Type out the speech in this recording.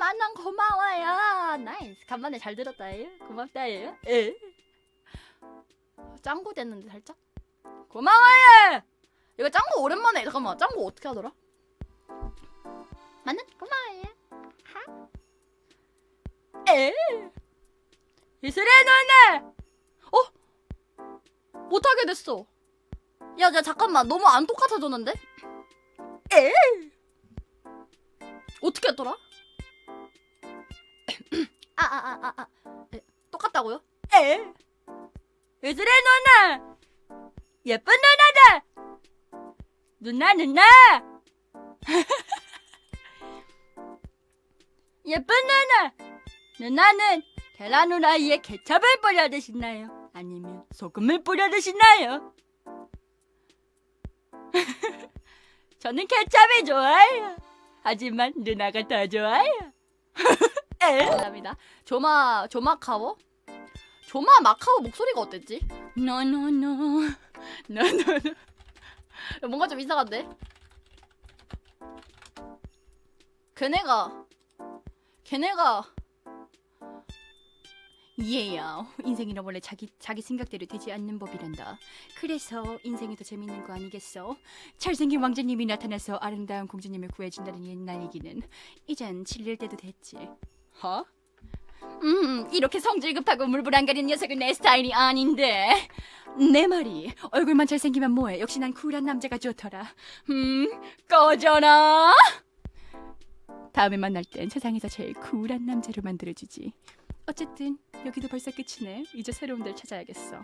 만난 고마워요. 나이스. 간만에 잘 들었다. 예. 고맙다. 예. 예. 짱구 됐는데 살짝. 고마워요. 이거 짱구 오랜만에 잠깐만. 짱구 어떻게 하더라? 만난 고마워요. 하. 에. 이슬의 누나. 어? 못하게 됐어. 야, 야 잠깐만. 너무 안 똑같아졌는데? 에. 어떻게 했더라? 아, 아, 아, 아, 아. 에, 똑같다고요? 에. 예슬의 누나! 예쁜 누나다! 누나, 누나! 예쁜 누나! 누나는 계란 후라이에 케첩을 뿌려 드시나요? 아니면 소금을 뿌려 드시나요? 저는 케첩이 좋아요. 하지만 누나가 더 좋아요. 에? 감사합니다. 조마 조마카오? 조마 마카오 목소리가 어땠지? 노노노 노노노 뭔가 좀 이상한데? 걔네가 걔네가 이해요. 인생이란 원래 자기 자기 생각대로 되지 않는 법이란다. 그래서 인생이 더 재밌는 거 아니겠어? 잘생긴 왕자님이 나타나서 아름다운 공주님을 구해준다는 옛날 얘기는 이젠 질릴 때도 됐지. 어? 음, 이렇게 성질 급하고 물불 안 가린 녀석은 내 스타일이 아닌데. 내 말이 얼굴만 잘생기면 뭐해? 역시 난 쿨한 남자가 좋더라. 음, 꺼져라. 다음에 만날 땐 세상에서 제일 쿨한 남자로 만들어주지. 어쨌든 여기도 벌써 끝이네. 이제 새로운 데를 찾아야겠어.